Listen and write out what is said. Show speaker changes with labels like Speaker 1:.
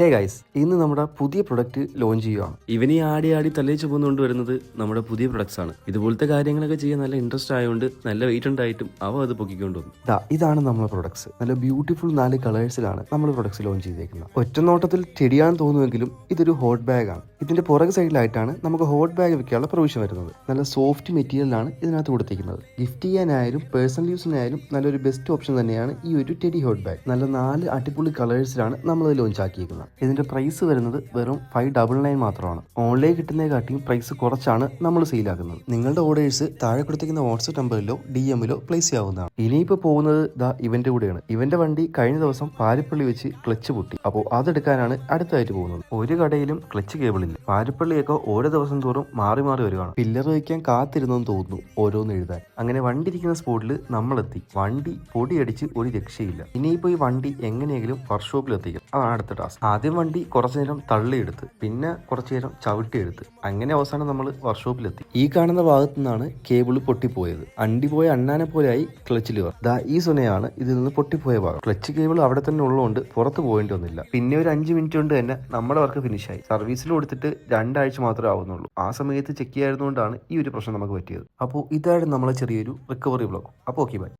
Speaker 1: Hey guys ഇന്ന് നമ്മുടെ പുതിയ പ്രൊഡക്റ്റ് ലോഞ്ച് ചെയ്യുകയാണ്
Speaker 2: ഇവനെ ആടി ആടി തലേച്ച് പോകുന്നുകൊണ്ട് വരുന്നത് നമ്മുടെ പുതിയ പ്രൊഡക്ട്സ് ആണ്. ഇതുപോലത്തെ കാര്യങ്ങളൊക്കെ ചെയ്യാൻ നല്ല ഇൻട്രസ്റ്റ് ആയതുകൊണ്ട് നല്ല വെയിറ്റ് ഉണ്ടായിട്ടും അവ അത് പൊക്കിക്കൊണ്ട് വന്നു
Speaker 1: ദാ ഇതാണ് നമ്മളെ പ്രൊഡക്ട്സ് നല്ല ബ്യൂട്ടിഫുൾ നാല് കളേഴ്സിലാണ് നമ്മൾ പ്രൊഡക്ട്സ് ലോഞ്ച് ചെയ്തേക്കുന്നത്. ഒറ്റ നോട്ടത്തിൽ ചെടിയാൻ തോന്നുമെങ്കിലും ഇതൊരു ഹോട്ട് ബാഗ് ആണ്. ഇതിന്റെ പുറകെ സൈഡിലായിട്ടാണ് നമുക്ക് ഹോട്ട് ബാഗ് വെക്കാനുള്ള പ്രൊവിഷൻ വരുന്നത്. നല്ല സോഫ്റ്റ് മെറ്റീരിയലാണ് ഇതിനകത്ത് കൊടുത്തിരിക്കുന്നത് ഗിഫ്റ്റ് ചെയ്യാനായാലും പേഴ്സണൽ യൂസിനായാലും നല്ലൊരു ബെസ്റ്റ് ഓപ്ഷൻ തന്നെയാണ് ഈ ഒരു ടെഡി ഹോട്ട് ബാഗ് നല്ല നാല് അടിപൊളി കളേഴ്സിലാണ് നമ്മൾ ഇത് ലോഞ്ച് ആക്കിയിരിക്കുന്നത്. ഇതിന്റെ പ്രൈസ് വരുന്നത് വെറും ഫൈവ് ഡബിൾ നയൻ മാത്രമാണ്. ഓൺലൈൻ കിട്ടുന്നതിനെക്കാട്ടിയും പ്രൈസ് കുറച്ചാണ് നമ്മൾ സെയിലാക്കുന്നത് നിങ്ങളുടെ ഓർഡേഴ്സ് താഴെ കൊടുത്തിരിക്കുന്ന വാട്സ്ആപ്പ് നമ്പറിലോ ഡി എമ്മിലോ പ്ലേസ് ചെയ്യാവുന്നതാണ്. ഇനിയിപ്പോൾ പോകുന്നത് ദാ ഇവന്റ് കൂടെയാണ്. ഇവന്റെ വണ്ടി കഴിഞ്ഞ ദിവസം പാരിപ്പള്ളി വെച്ച് ക്ലച്ച് പൊട്ടി. അപ്പോൾ അതെടുക്കാനാണ് അടുത്തായിട്ട് പോകുന്നത്. ഒരു കടയിലും ക്ലച്ച് കേബിൾ ഇല്ല പാരിപ്പള്ളിയൊക്കെ ഓരോ ദിവസം തോറും മാറി മാറി വരുവാണ്. പില്ലർ വയ്ക്കാൻ കാത്തിരുന്നെന്ന് തോന്നുന്നു ഓരോന്ന് എഴുതാൻ. അങ്ങനെ വണ്ടി ഇരിക്കുന്ന സ്പോട്ടിൽ നമ്മളെത്തി. വണ്ടി പൊടിയടിച്ച് ഒരു രക്ഷയില്ല. ഇനിയിപ്പോൾ ഈ വണ്ടി എങ്ങനെയെങ്കിലും വർക്ക്ഷോപ്പിൽ എത്തിക്കണം അതാണ് അടുത്ത ടാസ്ക്. ആദ്യം വണ്ടി കുറച്ചു നേരം തള്ളിയെടുത്ത് പിന്നെ കുറച്ചു നേരം ചവിട്ടിയെടുത്ത്. അങ്ങനെ അവസാനം നമ്മൾ വർക്ക്ഷോപ്പിലെത്തി. ഈ കാണുന്ന ഭാഗത്തു നിന്നാണ് കേബിൾ പൊട്ടിപ്പോയത്. അണ്ടി പോയ അണ്ണാനെ പോലെയായി ക്ലച്ചിൽ ലിവർ ദാ ഈ സുനയാണ് ഇതിൽ നിന്ന് പൊട്ടിപ്പോയ ഭാഗം. ക്ലച്ച് കേബിൾ അവിടെ തന്നെ ഉള്ളതുകൊണ്ട് പുറത്ത് പോകേണ്ടി വന്നില്ല. പിന്നെ ഒരു അഞ്ച് മിനിറ്റ് കൊണ്ട് തന്നെ നമ്മുടെ വർക്ക് ഫിനിഷായി. സർവീസിൽ കൊടുത്തിട്ട് രണ്ടാഴ്ച മാത്രമേ ആവുന്നുള്ളൂ. ആ സമയത്ത് ചെക്ക് ചെയ്യായിരുന്നുകൊണ്ടാണ് ഈ ഒരു പ്രശ്നം നമുക്ക് പറ്റിയത്. അപ്പോൾ ഇതായിരുന്നു നമ്മളെ ചെറിയൊരു റിക്കവറി ബ്ലോഗ് അപ്പോൾ ഓക്കെ ബൈ